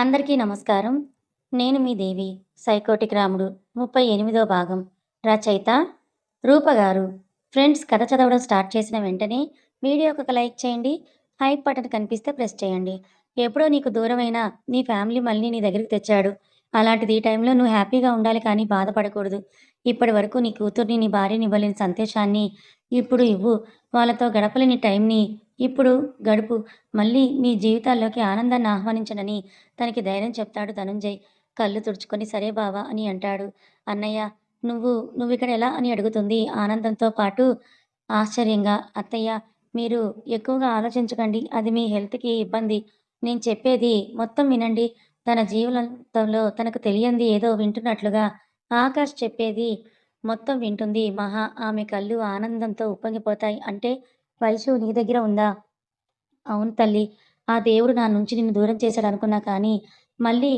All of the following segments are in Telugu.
అందరికీ నమస్కారం. నేను మీ దేవి సైకోటిక్ రాముడు ముప్పై ఎనిమిదో భాగం. రచయిత రూప గారు. ఫ్రెండ్స్ కథ చదవడం స్టార్ట్ చేసిన వెంటనే వీడియోకి ఒక లైక్ చేయండి. హైప్ బటన్ కనిపిస్తే ప్రెస్ చేయండి. ఎప్పుడో నీకు దూరమైన నీ ఫ్యామిలీ మళ్ళీ నీ దగ్గరికి తెచ్చాడు. అలాంటిది ఈ టైంలో నువ్వు హ్యాపీగా ఉండాలి కానీ బాధపడకూడదు. ఇప్పటి వరకు నీ కూతుర్ని నీ భార్యని ఇవ్వలేని సంతోషాన్ని ఇప్పుడు ఇవ్వు. వాళ్ళతో గడపలేని టైంని ఇప్పుడు గడుపు. మళ్ళీ మీ జీవితాల్లోకి ఆనందాన్ని ఆహ్వానించనని తనకి ధైర్యం చెప్తాడు ధనుంజయ్. కళ్ళు తుడుచుకొని సరే బావా అని అంటాడు. అన్నయ్య నువ్వు నువ్వు ఇక్కడ ఎలా అని అడుగుతుంది ఆనందంతో పాటు ఆశ్చర్యంగా అత్తయ్య మీరు ఎక్కువగా ఆలోచించకండి అది మీ హెల్త్కి ఇబ్బంది. నేను చెప్పేది మొత్తం వినండి. తన జీవనంతంలో తనకు తెలియంది ఏదో వింటున్నట్లుగా ఆకాష్ చెప్పేది మొత్తం వింటుంది. మహా ఆమె కళ్ళు ఆనందంతో ఉప్పొంగిపోతాయి. అంటే వైషు నీ దగ్గర ఉందా? అవును తల్లి. ఆ దేవుడు నా నుంచి నిన్ను దూరం చేశాడు అనుకున్నా కానీ మళ్ళీ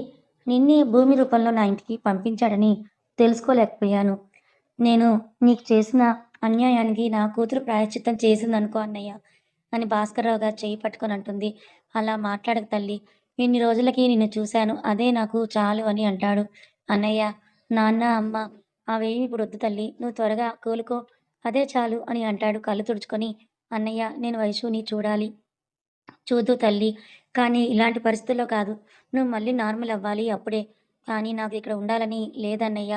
నిన్నే భూమి రూపంలో నా ఇంటికి పంపించాడని తెలుసుకోలేకపోయాను. నేను నీకు చేసిన అన్యాయానికి నా కూతురు ప్రాయశ్చిత్తం చేసిందనుకో అన్నయ్య అని భాస్కర్రావు గారు చేయి పట్టుకొని అంటుంది. అలా మాట్లాడక తల్లి. ఇన్ని రోజులకి నిన్ను చూశాను. అదే నాకు చాలు అని అంటాడు. అన్నయ్య నాన్న అమ్మ అవేమి ఇప్పుడు వద్దు తల్లి. నువ్వు త్వరగా కోలుకో. అదే చాలు అని అంటాడు. కళ్ళు తుడుచుకొని అన్నయ్య నేను వయసుని చూడాలి. చూదు తల్లి కానీ ఇలాంటి పరిస్థితుల్లో కాదు. నువ్వు మళ్ళీ నార్మల్ అవ్వాలి అప్పుడే. కానీ నాకు ఇక్కడ ఉండాలని లేదన్నయ్య.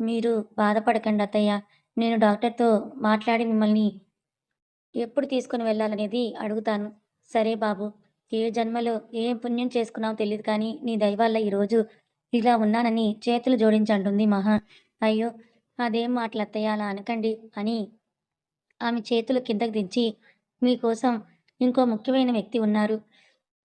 మీరు బాధపడకండి అత్తయ్య. నేను డాక్టర్తో మాట్లాడి మిమ్మల్ని ఎప్పుడు తీసుకుని వెళ్ళాలనేది అడుగుతాను. సరే బాబు ఏ జన్మలో ఏ పుణ్యం చేసుకున్నావో తెలియదు కానీ నీ దయ ఈరోజు ఇలా ఉన్నానని చేతులు జోడించంటుంది మహా. అయ్యో అదేం మాటలు అత్తయ్య అలా అనకండి అని ఆమె చేతులు కిందకి దించి మీకోసం ఇంకో ముఖ్యమైన వ్యక్తి ఉన్నారు.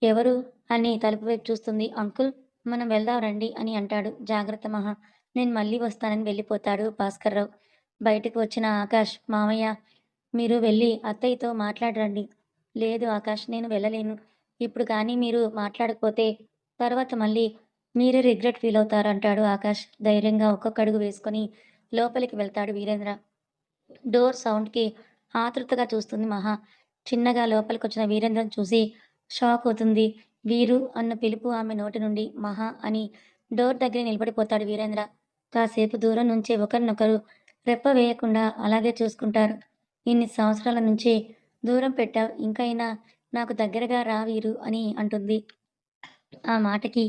ఎవరు? అని తలుపు వైపు చూస్తుంది. అంకుల్ మనం వెళ్దాం రండి అని అంటాడు. జాగ్రత్త మహా నేను మళ్ళీ వస్తానని వెళ్ళిపోతాడు భాస్కర్రావు బయటకు వచ్చిన ఆకాష్ మామయ్య మీరు వెళ్ళి అత్తయ్యతో మాట్లాడరండి. లేదు ఆకాష్ నేను వెళ్ళలేను. ఇప్పుడు కానీ మీరు మాట్లాడకపోతే తర్వాత మళ్ళీ మీరే రిగ్రెట్ ఫీల్ అవుతారు అంటాడు ఆకాష్. ధైర్యంగా ఒక్కొక్క అడుగు వేసుకొని లోపలికి వెళ్తాడు వీరేంద్ర. డోర్ సౌండ్కి ఆతృతగా చూస్తుంది మహా. చిన్నగా లోపలికి వచ్చిన వీరేంద్రను చూసి షాక్ అవుతుంది. వీరు అన్న పిలుపు ఆమె నోటి నుండి మహా అని డోర్ దగ్గర నిలబడిపోతాడు వీరేంద్ర. కాసేపు దూరం నుంచి ఒకరినొకరు రెప్ప వేయకుండా అలాగే చూసుకుంటారు. ఇన్ని సంవత్సరాల నుంచి దూరం పెట్టావు ఇంకైనా నాకు దగ్గరగా రా వీరు అని అంటుంది. ఆ మాటకి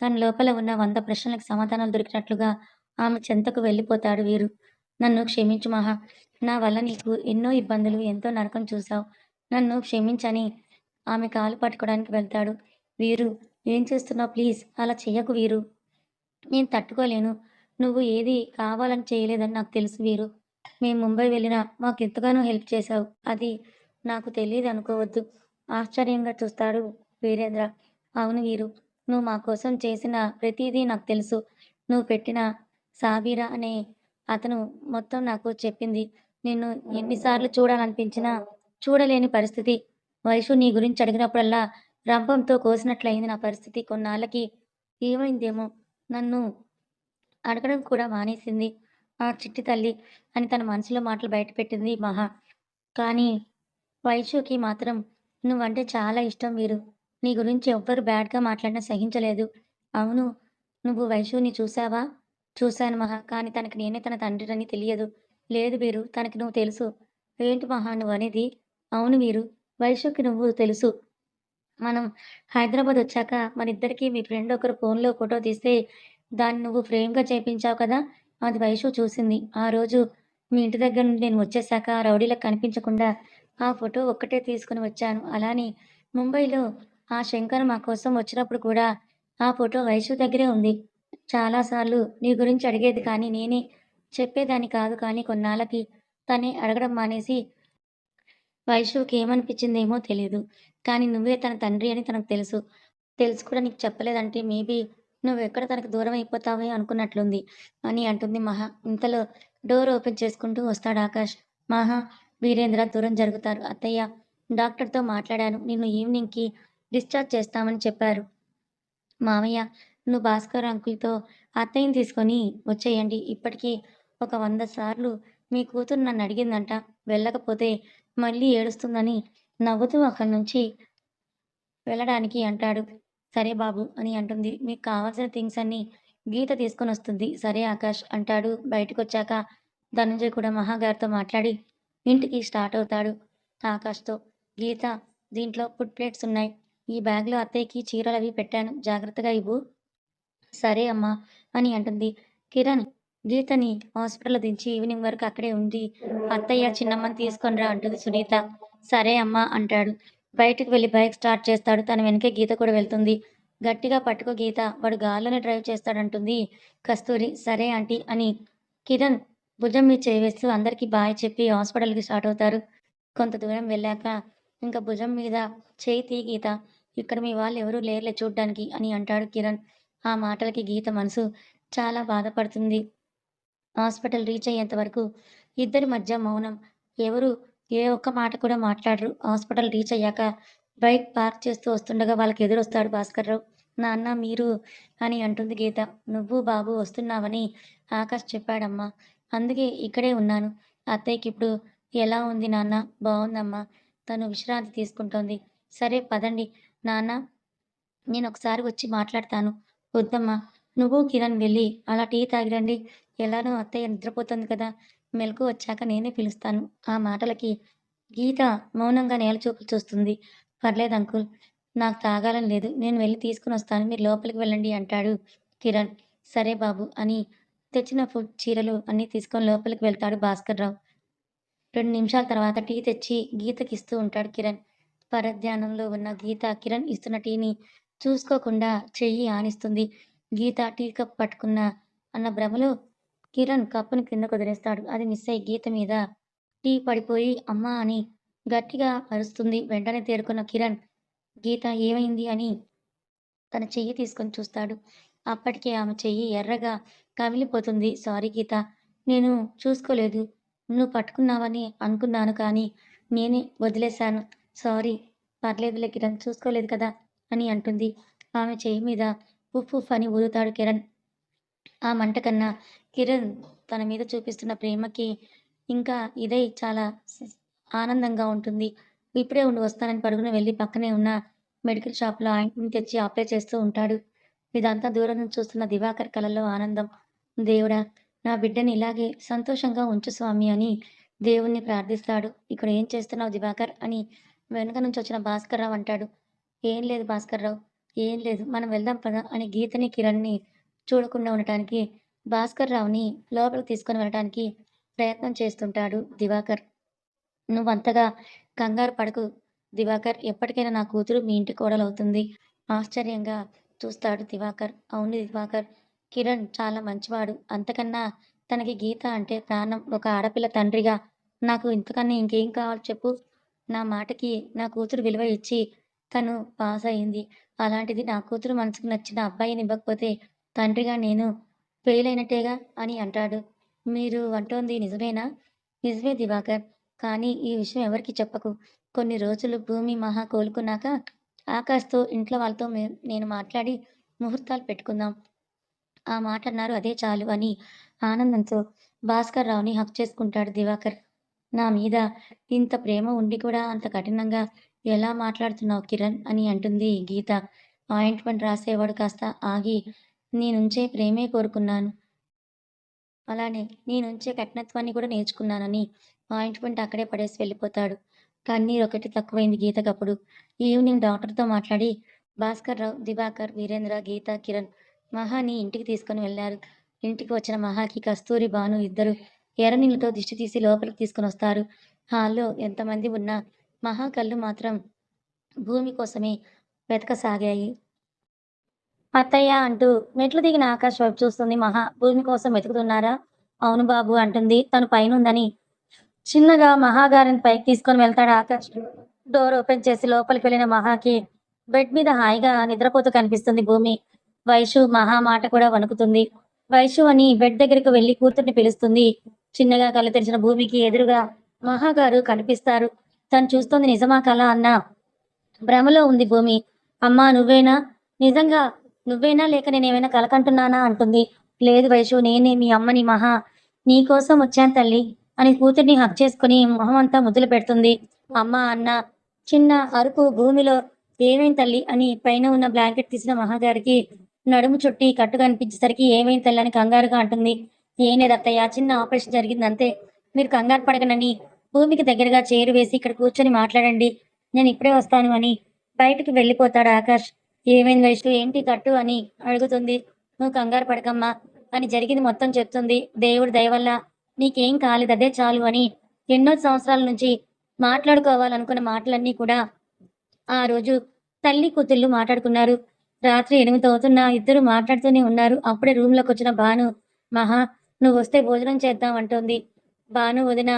తన లోపల ఉన్న వంద ప్రశ్నలకు సమాధానాలు దొరికినట్లుగా ఆమె చెంతకు వెళ్ళిపోతాడు వీరు. నన్ను క్షమించు మహా. నా వల్ల నీకు ఎన్నో ఇబ్బందులు ఎంతో నరకం చూసావు నన్ను క్షమించని ఆమె కాలు పట్టుకోవడానికి వెళ్తాడు. వీరు ఏం చేస్తున్నావు ప్లీజ్? అలా చెయ్యకు వీరు. నేను తట్టుకోలేను. నువ్వు ఏది కావాలని చేయలేదని నాకు తెలుసు వీరు. మేము ముంబై వెళ్ళినా మాకు ఎంతగానో హెల్ప్ చేశావు. అది నాకు తెలియదు అనుకోవద్దు. ఆశ్చర్యంగా చూస్తాడు వీరేంద్ర. అవును వీరు. నువ్వు మా కోసం చేసిన ప్రతిదీ నాకు తెలుసు. నువ్వు పెట్టిన సాబీరా అనే అతను మొత్తం నాకు చెప్పింది. నిన్ను ఎన్నిసార్లు చూడాలనిపించినా చూడలేని పరిస్థితి. వైషు నీ గురించి అడిగినప్పుడల్లా రంపంతో కోసినట్లయింది నా పరిస్థితి. కొన్నాళ్ళకి ఏమైందేమో నన్ను అడగడం కూడా మానేసింది. ఆ చిట్టి తల్లి అని తన మనసులో మాటలు బయటపెట్టింది మహా. కానీ వైషుకి మాత్రం నువ్వంటే చాలా ఇష్టం వీరు. నీ గురించి ఎవ్వరు బ్యాడ్గా మాట్లాడినా సహించలేదు. అవును నువ్వు వైషుని చూసావా చూశాను మహా కానీ తనకి నేనే తన తండ్రిని తెలియదు. లేదు వీరు తనకి నువ్వు తెలుసు. ఏంటి మహా నువ్వు అనేది? అవును వీరు వైశ్యకి నువ్వు తెలుసు. మనం హైదరాబాద్ వచ్చాక మన ఇద్దరికి మీ ఫ్రెండ్ ఒకరు ఫోన్లో ఫోటో తీస్తే దాన్ని నువ్వు ఫ్రేమ్గా చేపించావు కదా? అది వైషు చూసింది. ఆ రోజు మీ ఇంటి దగ్గర నుండి నేను వచ్చేసాక ఆ రౌడీలకు కనిపించకుండా ఆ ఫోటో ఒక్కటే తీసుకుని వచ్చాను. అలానే ముంబైలో ఆ శంకర్ మా కోసం వచ్చినప్పుడు కూడా ఆ ఫోటో వైషు దగ్గరే ఉంది. చాలాసార్లు నీ గురించి అడిగేది కానీ నేనే చెప్పేదాన్ని కాదు కానీ కొన్నాళ్ళకి తనే అడగడం మానేసి వైషుకి ఏమనిపించిందేమో తెలియదు కానీ నువ్వే తన తండ్రి అని తనకు తెలుసు. తెలుసు కూడా నీకు చెప్పలేదంటే మేబీ నువ్వు ఎక్కడ తనకు దూరం అయిపోతావే అనుకున్నట్లుంది అని అంటుంది మహా. ఇంతలో డోర్ ఓపెన్ చేసుకుంటూ వస్తాడు ఆకాష్. మహా వీరేంద్ర దూరం జరుగుతారు. అత్తయ్య డాక్టర్తో మాట్లాడాను. నిన్ను ఈవినింగ్కి డిశ్చార్జ్ చేస్తామని చెప్పారు. మామయ్య నువ్వు భాస్కర్ అంకుల్తో అత్తయ్యని తీసుకొని వచ్చేయండి. ఇప్పటికీ ఒక వంద సార్లు మీ కూతురు నన్ను అడిగిందంట. వెళ్ళకపోతే మళ్ళీ ఏడుస్తుందని నవ్వుతూ అక్కడి నుంచి వెళ్ళడానికి అంటాడు. సరే బాబు అని అంటుంది. మీకు కావాల్సిన థింగ్స్ అన్ని గీత తీసుకొని వస్తుంది. సరే ఆకాష్ అంటాడు. బయటకు వచ్చాక ధనంజయ్ కూడా మహాగారితో మాట్లాడి ఇంటికి స్టార్ట్ అవుతాడు ఆకాష్తో. గీత దీంట్లో ఫుడ్ ప్లేట్స్ ఉన్నాయి. ఈ బ్యాగ్లో అత్తయ్యకి చీరలు అవి పెట్టాను. జాగ్రత్తగా ఇవ్వు. సరే అమ్మా అని అంటుంది. కిరణ్ గీతని హాస్పిటల్ దించి ఈవినింగ్ వరకు అక్కడే ఉంది అత్తయ్య చిన్నమ్మని తీసుకొనిరా అంటుంది సునీత. సరే అమ్మా అంటాడు. బయటకు వెళ్ళి బైక్ స్టార్ట్ చేస్తాడు. తన వెనకే గీత కూడా వెళ్తుంది. గట్టిగా పట్టుకో గీత. వాడు గాల్లోనే డ్రైవ్ చేస్తాడంటుంది కస్తూరి. సరే ఆంటీ అని కిరణ్ భుజం మీద చేవేస్తూ అందరికీ బాయ్ చెప్పి హాస్పిటల్కి స్టార్ట్ అవుతారు. కొంత దూరం వెళ్ళాక ఇంకా భుజం మీద చేయి తీ గీత. ఇక్కడ మీ వాళ్ళు ఎవరూ లేరులే చూడ్డానికి అని అంటాడు కిరణ్. ఆ మాటలకి గీత మనసు చాలా బాధపడుతుంది. హాస్పిటల్ రీచ్ అయ్యేంత వరకు ఇద్దరి మధ్య మౌనం. ఎవరు ఏ ఒక్క మాట కూడా మాట్లాడరు. హాస్పిటల్ రీచ్ అయ్యాక బైక్ పార్క్ చేస్తూ వస్తుండగా వాళ్ళకి ఎదురొస్తాడు భాస్కర్రావు నాన్న మీరు అని అంటుంది గీత. నువ్వు బాబు వస్తున్నావని ఆకాష్ చెప్పాడమ్మా. అందుకే ఇక్కడే ఉన్నాను. అత్తయ్యకి ఇప్పుడు ఎలా ఉంది నాన్న? బాగుందమ్మా తను విశ్రాంతి తీసుకుంటోంది. సరే పదండి. నాన్న నేను ఒకసారి వచ్చి మాట్లాడతాను. వద్దమ్మా నువ్వు కిరణ్ వెళ్ళి అలా టీ తాగిరండి. ఎలానో అత్తయ్య నిద్రపోతుంది కదా. మెలకు వచ్చాక నేనే పిలుస్తాను. ఆ మాటలకి గీత మౌనంగా నేల చూపులు చూస్తుంది. పర్లేదు అంకుల్ నాకు తాగాలని లేదు. నేను వెళ్ళి తీసుకుని వస్తాను. మీరు లోపలికి వెళ్ళండి అంటాడు కిరణ్. సరే బాబు అని తెచ్చిన ఫుడ్ చీరలు అన్నీ తీసుకొని లోపలికి వెళ్తాడు భాస్కర్ రావు. రెండు నిమిషాల తర్వాత టీ తెచ్చి గీతకి ఇస్తూ ఉంటాడు కిరణ్. పరధ్యానంలో ఉన్న గీత కిరణ్ ఇస్తున్న టీని చూసుకోకుండా చెయ్యి ఆనిస్తుంది. గీత టీ కప్ పట్టుకున్న అన్న భ్రమలో కిరణ్ కప్పును కింద కుదిరేస్తాడు. అది మిస్ అయి గీత మీద టీ పడిపోయి అమ్మా అని గట్టిగా అరుస్తుంది. వెంటనే తేరుకున్న కిరణ్ గీత ఏమైంది అని తన చెయ్యి తీసుకొని చూస్తాడు. అప్పటికే ఆమె చెయ్యి ఎర్రగా కమిలిపోతుంది. సారీ గీత నేను చూసుకోలేదు. నువ్వు పట్టుకున్నావని అనుకున్నాను కానీ నేనే వదిలేశాను. సారీ పర్లేదులే కిరణ్ చూసుకోలేదు కదా. అని అంటుంది. ఆమె చేయి మీద ఉఫ్ ఉఫ్ అని ఊదుతాడు కిరణ్. ఆ మంట కన్నా కిరణ్ తన మీద చూపిస్తున్న ప్రేమకి ఇంకా ఇదే చాలా ఆనందంగా ఉంటుంది. ఇప్పుడే ఉండి వస్తానని పరుగున వెళ్ళి పక్కనే ఉన్న మెడికల్ షాప్లో ఆయింట్మెంట్ తెచ్చి అప్లై చేస్తూ ఉంటాడు. ఇదంతా దూరం నుంచి చూస్తున్న దివాకర్ కలలో ఆనందం. దేవుడా నా బిడ్డని ఇలాగే సంతోషంగా ఉంచు స్వామి అని దేవుణ్ణి ప్రార్థిస్తాడు. ఇక్కడ ఏం చేస్తున్నావు దివాకర్ అని వెనుక నుంచి వచ్చిన భాస్కర్ రావు అంటాడు. ఏం లేదు భాస్కర్ రావు ఏం లేదు. మనం వెళ్దాం పదా అని గీతని కిరణ్ని చూడకుండా ఉండటానికి భాస్కర్ రావుని లోపలికి తీసుకొని వెళ్ళడానికి ప్రయత్నం చేస్తుంటాడు దివాకర్. నువ్వంతగా కంగారు పడకు దివాకర్. ఎప్పటికైనా నా కూతురు మీ ఇంటి కోడలవుతుంది ఆశ్చర్యంగా చూస్తాడు దివాకర్. అవును దివాకర్ కిరణ్ చాలా మంచివాడు. అంతకన్నా తనకి గీత అంటే ప్రాణం. ఒక ఆడపిల్ల తండ్రిగా నాకు ఇంతకన్నా ఇంకేం కావాలి చెప్పు? నా మాటకి నా కూతురు విలువ ఇచ్చి తను పాస్ అయింది అలాంటిది నా కూతురు మనసుకు నచ్చిన అబ్బాయిని ఇవ్వకపోతే తండ్రిగా నేను ఫెయిల్ అయినట్టేగా అని అంటాడు. మీరు అంటోంది నిజమేనా? నిజమే దివాకర్. కానీ ఈ విషయం ఎవరికి చెప్పకు. కొన్ని రోజులు భూమి మహా కోలుకున్నాక ఆకాశ్తో ఇంట్లో వాళ్ళతో నేను మాట్లాడి ముహూర్తాలు పెట్టుకుందాం. ఆ మాట అన్నారు అదే చాలు అని ఆనందంతో భాస్కర్ రావుని హక్ చేసుకుంటాడు దివాకర్. నా మీద ఇంత ప్రేమ ఉండి కూడా అంత కఠినంగా ఎలా మాట్లాడుతున్నావు కిరణ్ అని అంటుంది గీత. ఆయింట్మెంట్ రాసేవాడు కాస్త ఆగి నీ నుంచే ప్రేమే కోరుకున్నాను. అలానే నీ నుంచే కఠినత్వాన్ని కూడా నేర్చుకున్నానని ఆయింట్మెంట్ అక్కడే పడేసి వెళ్ళిపోతాడు. కన్నీరు ఒకటి తక్కువైంది గీతకప్పుడు ఈవినింగ్ డాక్టర్తో మాట్లాడి భాస్కర్ రావు దివాకర్ వీరేంద్ర గీత కిరణ్ మహాని ఇంటికి తీసుకొని వెళ్ళారు. ఇంటికి వచ్చిన మహాకి కస్తూరి భాను ఇద్దరు ఎర్రనీళ్ళతో దిష్టి తీసి లోపలికి తీసుకొని వస్తారు. హాల్లో ఎంతమంది ఉన్నా మహా కళ్ళు మాత్రం భూమి కోసమే వెతకసాగాయి. అత్తయ్య అంటూ మెట్లు దిగిన ఆకాశ్ వైపు చూస్తుంది మహా. భూమి కోసం వెతుకుతున్నారా? అవును బాబు అంటుంది. తను పైన ఉందని చిన్నగా మహాగారిని పైకి తీసుకొని వెళ్తాడు ఆకాష్ డోర్ ఓపెన్ చేసి లోపలికి వెళ్ళిన మహాకి బెడ్ మీద హాయిగా నిద్రపోతూ కనిపిస్తుంది భూమి. వైషు మహా మాట కూడా వణుకుతుంది. వైషు అని బెడ్ దగ్గరికి వెళ్ళి కూతుర్ని పిలుస్తుంది. చిన్నగా కళ్ళు తెరిచిన భూమికి ఎదురుగా మహాగారు కనిపిస్తారు. తను చూస్తుంది నిజమా కళ అన్న? భ్రమలో ఉంది భూమి. అమ్మా నువ్వేనా? నిజంగా నువ్వేనా? లేక నేనేమైనా కలకంటున్నానా? అంటుంది. లేదు వైషు నేనే మీ అమ్మని మహా. నీకోసం వచ్చాను తల్లి అని కూతుర్ని హక్ చేసుకుని మొహం అంతా ముద్దులు పెడుతుంది. అమ్మ అన్న చిన్న అరుపు భూమిలో ఏమైంది తల్లి అని పైన ఉన్న బ్లాంకెట్ తీసిన మహాగారికి నడుము చుట్టి కట్టు కనిపించేసరికి ఏమైంది తల్లి అని కంగారుగా అంటుంది. ఏం లేదు చిన్న ఆపరేషన్ జరిగింది అంతే మీరు కంగారు పడకనని భూమికి దగ్గరగా చేరు వేసి ఇక్కడ కూర్చొని మాట్లాడండి. నేను ఇప్పుడే వస్తాను అని బయటకు వెళ్ళిపోతాడు ఆకాష్. ఏమైంది వయసు ఏంటి కట్టు అని అడుగుతుంది. నువ్వు కంగారు పడకమ్మా అని జరిగింది మొత్తం చెప్తుంది. దేవుడి దయవల్ల నీకేం కాలేదు అదే చాలు అని ఎన్నో సంవత్సరాల నుంచి మాట్లాడుకోవాలనుకున్న మాటలన్నీ కూడా ఆ రోజు తల్లి కూతుళ్ళు మాట్లాడుకున్నారు. రాత్రి ఎనిమిది అవుతున్నా ఇద్దరు మాట్లాడుతూనే ఉన్నారు. అప్పుడే రూమ్లోకి వచ్చిన భాను మహా నువ్వు వస్తే భోజనం చేద్దాం అంటుంది. భాను వదిన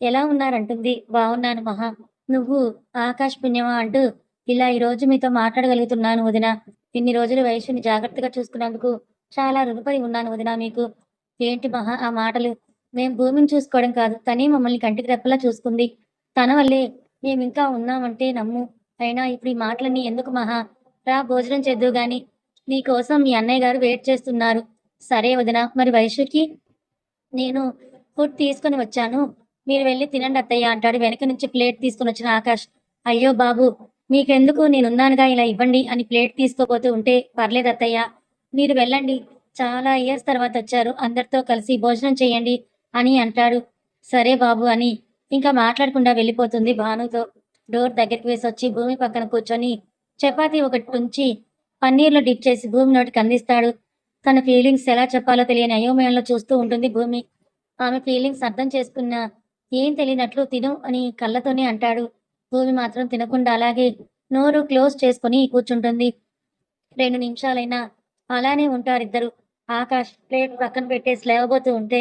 ఎలా ఉన్నారంటుంది? బాగున్నాను మహా. నువ్వు ఆకాశ్ పుణ్యమా అంటూ ఇలా ఈ రోజు మీతో మాట్లాడగలుగుతున్నాను వదిన. ఇన్ని రోజులు వయసుని జాగ్రత్తగా చూసుకున్నందుకు చాలా రుణపడి ఉన్నాను వదిన మీకు. ఏంటి మహా ఆ మాటలు? మేం భూమిని చూసుకోవడం కాదు తనే మమ్మల్ని కంటికి రెప్పలా చూసుకుంది. తన వల్లే మేము ఇంకా ఉన్నామంటే నమ్ము. అయినా ఇప్పుడు ఈ మాటలన్నీ ఎందుకు మహా? రా భోజనం చేద్దు గాని. నీ కోసం మీ అన్నయ్య గారు వెయిట్ చేస్తున్నారు. సరే వదిన మరి వైశ్యకి నేను ఫుడ్ తీసుకొని వచ్చాను. మీరు వెళ్ళి తినండి అత్తయ్య అంటాడు. వెనక నుంచి ప్లేట్ తీసుకొని వచ్చిన ఆకాష్ అయ్యో బాబు మీకెందుకు నేనున్నానుగా ఇలా ఇవ్వండి అని ప్లేట్ తీసుకోబోతూ ఉంటే పర్లేదు అత్తయ్య మీరు వెళ్ళండి. చాలా ఇయర్స్ తర్వాత వచ్చారు అందరితో కలిసి భోజనం చేయండి అని అంటాడు. సరే బాబు అని ఇంకా మాట్లాడకుండా వెళ్ళిపోతుంది భానుతో. డోర్ దగ్గరికి వేసి వచ్చి భూమి పక్కన కూర్చొని చపాతి ఒకటి ఉంచి పన్నీర్లో డిప్ చేసి భూమి నోటికి అందిస్తాడు. తన ఫీలింగ్స్ ఎలా చెప్పాలో తెలియని అయోమయంలో చూస్తూ ఉంటుంది భూమి. ఆమె ఫీలింగ్స్ అర్థం చేసుకున్న ఏం తెలియనట్లు తిను అని కళ్ళతోనే అంటాడు. భూమి మాత్రం తినకుండా అలాగే నోరు క్లోజ్ చేసుకొని కూర్చుంటుంది. రెండు నిమిషాలైనా అలానే ఉంటారిద్దరు. ఆకాష్ ప్లేట్ పక్కన పెట్టేసి లేవబోతూ ఉంటే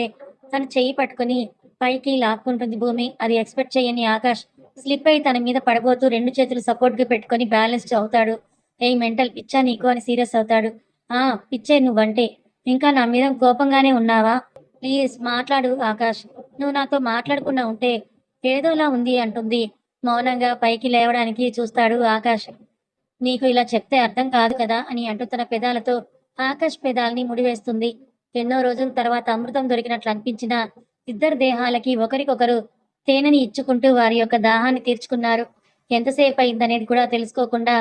తన చెయ్యి పట్టుకొని పైకి లాక్కుంటుంది భూమి. అది ఎక్స్పెక్ట్ చేయని ఆకాష్ స్లిప్ అయి తన మీద పడబోతూ రెండు చేతులు సపోర్ట్గా పెట్టుకొని బ్యాలెన్స్ అవుతాడు. ఏ మెంటల్ పిచ్చా నీకు అని సీరియస్ అవుతాడు. ఆ పిచ్చే నువ్వంటే. ఇంకా నా మీద కోపంగానే ఉన్నావా? ప్లీజ్ మాట్లాడు ఆకాష్. నువ్వు నాతో మాట్లాడకుండా ఉంటే ఏదోలా ఉంది అంటుంది. మౌనంగా పైకి లేవడానికి చూస్తాడు ఆకాష్. నీకు ఇలా చెప్తే అర్థం కాదు కదా అని అంటూ తన పెదాలతో ఆకాష్ పెదాల్ని ముడివేస్తుంది. ఎన్నో రోజుల తర్వాత అమృతం దొరికినట్లు అనిపించిన ఇద్దరు దేహాలకి ఒకరికొకరు తేనెని ఇచ్చుకుంటూ వారి యొక్క దాహాన్ని తీర్చుకున్నారు. ఎంతసేపు అయిందనేది కూడా తెలుసుకోకుండా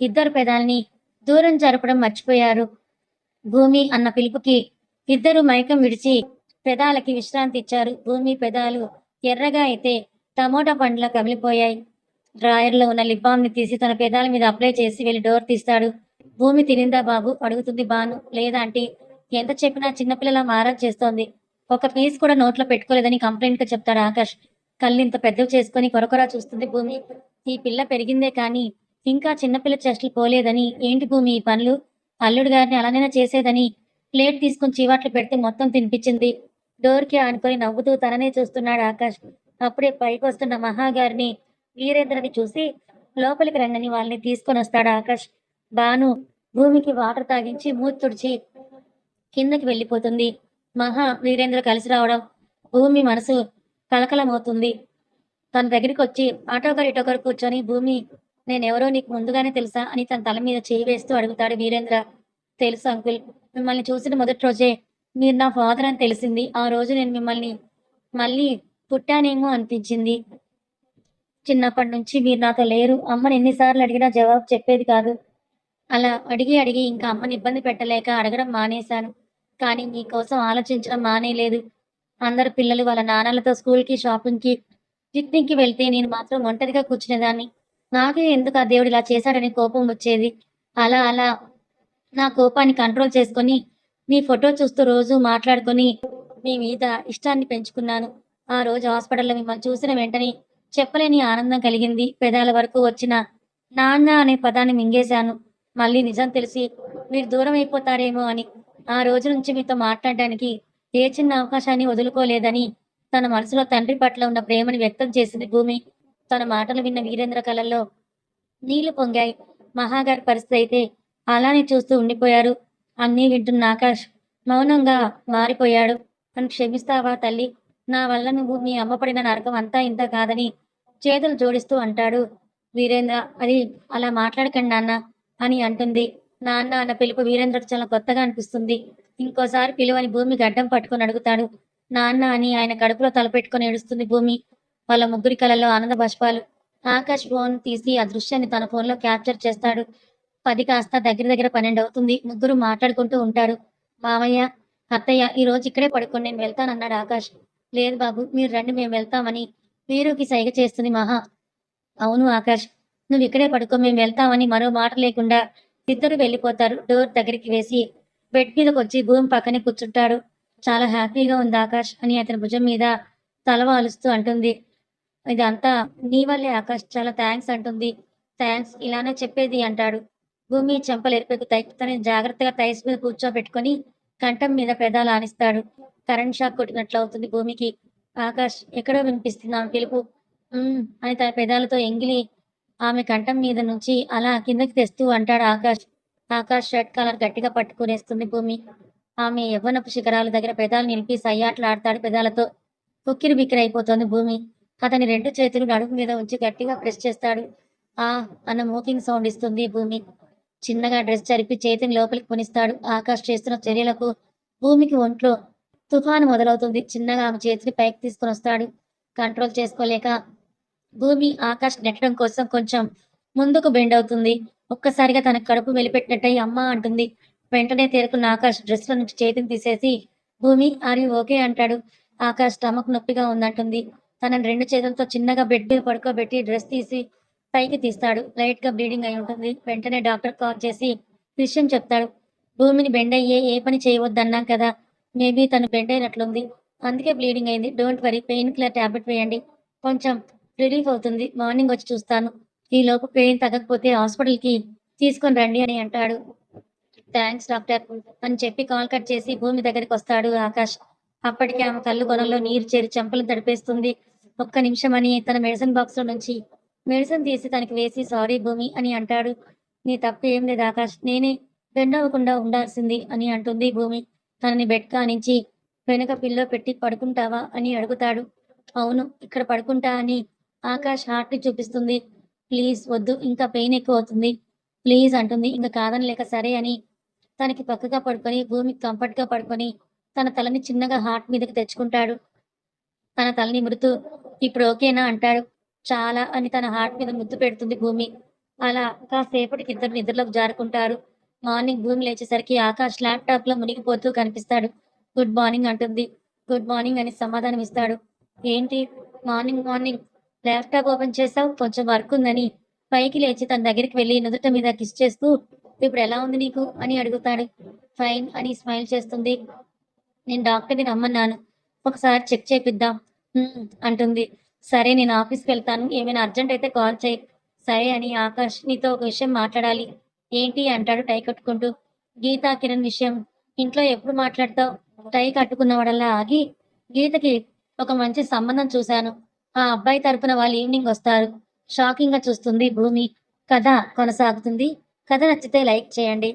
ఇద్దరు పెదాల్ని దూరం జరపడం మర్చిపోయారు. భూమి అన్న పిలుపుకి ఇద్దరు మైకం విడిచి పెదాలకి విశ్రాంతి ఇచ్చారు. భూమి పెదాలు ఎర్రగా అయితే టమోటా పండ్ల కమిలిపోయాయి. డ్రాయర్లో ఉన్న లిప్ బామ్ని తీసి తన పెదాల మీద అప్లై చేసి వెళ్ళి డోర్ తీస్తాడు. భూమి తినిందా బాబు? అడుగుతుంది బాను లేదా అంటే ఎంత చెప్పినా చిన్నపిల్లల మారం చేస్తోంది. ఒక పీస్ కూడా నోట్లో పెట్టుకోలేదని కంప్లైంట్గా చెప్తాడు ఆకాష్. కళ్ళు ఇంత పెద్దవి చేసుకొని కొరకొరా చూస్తుంది భూమి. ఈ పిల్ల పెరిగిందే కానీ ఇంకా చిన్నపిల్ల చెస్టులు పోలేదని ఏంటి భూమి ఈ పనులు? అల్లుడు గారిని అలానైనా చేసేదని ప్లేట్ తీసుకుని చీవాట్లు పెడితే మొత్తం తినిపించింది. డోర్కి ఆనుకొని నవ్వుతూ తననే చూస్తున్నాడు ఆకాష్. అప్పుడే పైకి వస్తున్న మహాగారిని వీరేంద్రని చూసి లోపలికి రండని వాళ్ళని తీసుకొని వస్తాడు ఆకాష్. బాను భూమికి వాటర్ తాగించి మూతి తుడిచి కిందకి వెళ్ళిపోతుంది. మహా వీరేంద్ర కలిసి రావడం భూమి మనసు కలకలమవుతుంది. తన దగ్గరికి వచ్చి ఆటోకర్ ఇటోకర్ కూర్చొని భూమి నేనెవరో నీకు ముందుగానే తెలుసా? అని తన తల మీద చేయి వేస్తూ అడుగుతాడు వీరేంద్ర. తెలుసు అంకుల్. మిమ్మల్ని చూసిన మొదటి రోజే మీరు నా ఫాదర్ అని తెలిసింది. ఆ రోజు నేను మిమ్మల్ని మళ్ళీ పుట్టానేమో అనిపించింది. చిన్నప్పటి నుంచి మీరు నాతో లేరు. అమ్మని ఎన్నిసార్లు అడిగినా జవాబు చెప్పేది కాదు. అలా అడిగి అడిగి ఇంకా అమ్మని ఇబ్బంది పెట్టలేక అడగడం మానేశాను. కానీ మీకోసం ఆలోచించడం మానేలేదు. అందరు పిల్లలు వాళ్ళ నాన్నలతో స్కూల్కి షాపింగ్కి పిక్నిక్కి వెళ్తే నేను మాత్రం ఒంటరిగా కూర్చునేదాన్ని. నాకే ఎందుకు ఆ దేవుడు ఇలా చేశాడని కోపం వచ్చేది. అలా అలా నా కోపాన్ని కంట్రోల్ చేసుకొని మీ ఫోటో చూస్తూ రోజు మాట్లాడుకొని మీ మీద ఇష్టాన్ని పెంచుకున్నాను. ఆ రోజు హాస్పిటల్లో మిమ్మల్ని చూసిన వెంటనే చెప్పలేని ఆనందం కలిగింది. పెదాల వరకు వచ్చిన నాన్న అనే పదాన్ని మింగేశాను. మళ్ళీ నిజం తెలిసి మీరు దూరం అయిపోతారేమో అని ఆ రోజు నుంచి మీతో మాట్లాడడానికి ఏ చిన్న అవకాశాన్ని వదులుకోలేదని తన మనసులో తండ్రి పట్ల ఉన్న ప్రేమని వ్యక్తం చేసింది భూమి. తన మాటలు విన్న వీరేంద్ర కళల్లో నీళ్ళు పొంగాయి. మహాగారి పరిస్థితి అయితే అలానే చూస్తూ ఉండిపోయారు. అన్నీ వింటున్న ఆకాష్ మౌనంగా మారిపోయాడు. నన్ను క్షమిస్తావా తల్లి? నా వల్ల నువ్వు మీ అమ్మ పడిన నరకం అంతా ఇంత కాదని చేతులు జోడిస్తూ అంటాడు. వీరేంద్ర అది అలా మాట్లాడకండి నాన్న అని అంటుంది. నాన్న అన్న పిలుపు వీరేంద్రకు చాలా కొత్తగా అనిపిస్తుంది. ఇంకోసారి పిలువని భూమి గడ్డం పట్టుకొని అడుగుతాడు. నాన్న అని ఆయన కడుపులో తలపెట్టుకొని ఏడుస్తుంది భూమి. వాళ్ళ ముగ్గురి కలలో ఆనంద బాష్పాలు. ఆకాష్ ఫోన్ తీసి ఆ దృశ్యాన్ని తన ఫోన్లో క్యాప్చర్ చేస్తాడు. పది కాస్త దగ్గర దగ్గర పన్నెండు అవుతుంది. ముగ్గురు మాట్లాడుకుంటూ ఉంటారు. మామయ్య అత్తయ్య ఈ రోజు ఇక్కడే పడుకొని నేను వెళ్తానన్నాడు ఆకాష్. లేదు బాబు మీరు రండి మేము వెళ్తామని. వీరుకి సైగ చేస్తుంది మహా. అవును ఆకాష్ నువ్వు ఇక్కడే పడుకో మేము వెళ్తామని మరో మాట లేకుండా ఇద్దరు వెళ్ళిపోతారు. డోర్ దగ్గరికి వేసి బెడ్ మీదకి వచ్చి భూమి పక్కనే కూర్చుంటాడు. చాలా హ్యాపీగా ఉంది ఆకాష్ అని అతని భుజం మీద తలవాలుస్తూ అంటుంది. ఇదంతా నీ వల్లే ఆకాష్ చాలా థ్యాంక్స్ అంటుంది. థ్యాంక్స్ ఇలానే చెప్పేది అంటాడు. భూమి చెంపలు ఎరిపెక్కుతాయి తనని జాగ్రత్తగా టైస్ మీద కూర్చోబెట్టుకుని కంఠం మీద పెదాలు ఆనిస్తాడు. కరెంట్ షాక్ కొట్టినట్లు అవుతుంది భూమికి. ఆకాష్ ఎక్కడో వినిపిస్తుంది ఆమె పిలుపు. "ఉమ్" అని తన పెదాలతో ఎంగిలి ఆమె కంఠం మీద నుంచి అలా కిందకి తెస్తూ అంటాడు ఆకాష్. ఆకాష్ షర్ట్ కలర్ గట్టిగా పట్టుకునేస్తుంది భూమి. ఆమె యవ్వనపు శిఖరాల దగ్గర పెదాలు నిలిపి సయ్యాట్లాడతాడు పెదాలతో. కుక్కిరి బిక్కిరి అయిపోతుంది భూమి. అతని రెండు చేతులు నడుము మీద ఉంచి గట్టిగా ప్రెస్ చేస్తాడు. ఆ అన్న మోకింగ్ సౌండ్ ఇస్తుంది భూమి. చిన్నగా డ్రెస్ చరిపి చేతిని లోపలికి కొనిస్తాడు. ఆకాష్ చేస్తున్న చర్యలకు భూమికి ఒంట్లో తుఫాను మొదలవుతుంది. చిన్నగా ఆమె చేతిని పైకి తీసుకొని వస్తాడు. కంట్రోల్ చేసుకోలేక భూమి ఆకాష్ నెట్టడం కోసం కొంచెం ముందుకు బెండ్ అవుతుంది. ఒక్కసారిగా తన కడుపు వెలిపెట్టినట్టయి అమ్మ అంటుంది. వెంటనే తేరుకున్న ఆకాష్ డ్రెస్లో నుంచి చేతిని తీసేసి భూమి ఆర్ యు ఓకే అంటాడు. ఆకాష్ స్టమక్ నొప్పిగా ఉందంటుంది. తనని రెండు చేతులతో చిన్నగా బెడ్ మీద పడుకోబెట్టి డ్రెస్ తీసి పైకి తీస్తాడు. లైట్గా బ్లీడింగ్ అయి ఉంటుంది. వెంటనే డాక్టర్ కాల్ చేసి విషయం చెప్తాడు. భూమిని బెండ్ అయ్యే ఏ పని చేయవద్దన్నాం కదా. మేబీ తను బెండ్ అయినట్లుంది అందుకే బ్లీడింగ్ అయింది. Don't worry. Pain killer tablet వేయండి. కొంచెం రిలీఫ్ అవుతుంది. మార్నింగ్ వచ్చి చూస్తాను. ఈ లోపు పెయిన్ తగ్గకపోతే హాస్పిటల్కి తీసుకొని రండి అని అంటాడు. థ్యాంక్స్ డాక్టర్ అని చెప్పి కాల్ కట్ చేసి భూమి దగ్గరికి వస్తాడు ఆకాష్. అప్పటికే ఆమె కళ్ళు కొనలో నీరు చేరి చెంపలు తడిపేస్తుంది. ఒక్క నిమిషం అని తన మెడిసిన్ బాక్స్లో నుంచి మెడిసిన్ తీసి తనకి వేసి సారీ భూమి అని అంటాడు. నీ తప్పు ఏం లేదు ఆకాష్ నేనే బెండ్ అవ్వకుండా ఉండాల్సింది అని అంటుంది భూమి. తనని బెడ్ కానించి వెనుక పిల్లో పెట్టి పడుకుంటావా అని అడుగుతాడు. అవును ఇక్కడ పడుకుంటా అని ఆకాష్ హార్ట్ చూపిస్తుంది. ప్లీజ్ వద్దు ఇంకా పెయిన్ ఎక్కువ అవుతుంది. ప్లీజ్ అంటుంది. ఇంకా కాదనలేక సరే అని తనకి పక్కగా పడుకొని భూమికి కంఫర్ట్గా పడుకొని తన తలని చిన్నగా హార్ట్ మీదకి తెచ్చుకుంటాడు. తన తలని మృతు ఇప్పుడు ఓకేనా అంటాడు. చాలా అని తన హార్ట్ మీద ముద్దు పెడుతుంది భూమి. అలా కాసేపటికి ఇద్దరు నిద్రలోకి జారుకుంటారు. మార్నింగ్ భూమి లేచేసరికి ఆకాష్ ల్యాప్టాప్లో మునిగిపోతూ కనిపిస్తాడు. గుడ్ మార్నింగ్ అంటుంది. గుడ్ మార్నింగ్ అని సమాధానం ఇస్తాడు. ఏంటి? మార్నింగ్ మార్నింగ్ ల్యాప్టాప్ ఓపెన్ చేసావు కొంచెం వర్క్ ఉందని. పైకి లేచి తన దగ్గరికి వెళ్ళి నుదుట మీద కిస్ చేస్తూ ఇప్పుడు ఎలా ఉంది నీకు? అని అడుగుతాడు. ఫైన్ అని స్మైల్ చేస్తుంది. నేను డాక్టర్ని రమ్మన్నాను. ఒకసారి చెక్ చేపిద్దాం. అంటుంది. సరే నేను ఆఫీస్కి వెళ్తాను. ఏమైనా అర్జెంట్ అయితే కాల్ చేయి. సరే అని ఆకాష్ నీతో ఒక విషయం మాట్లాడాలి. ఏంటి అంటాడు టై కట్టుకుంటూ. గీతా కిరణ్ విషయం. ఇంట్లో ఎప్పుడు మాట్లాడతావు? టై కట్టుకున్నవాడల్లా ఆగి గీతకి ఒక మంచి సంబంధం చూశాను. ఆ అబ్బాయి తరపున వాళ్ళు ఈవినింగ్ వస్తారు. షాకింగ్గా చూస్తుంది భూమి. కథ కొనసాగుతుంది. కథ నచ్చితే లైక్ చేయండి.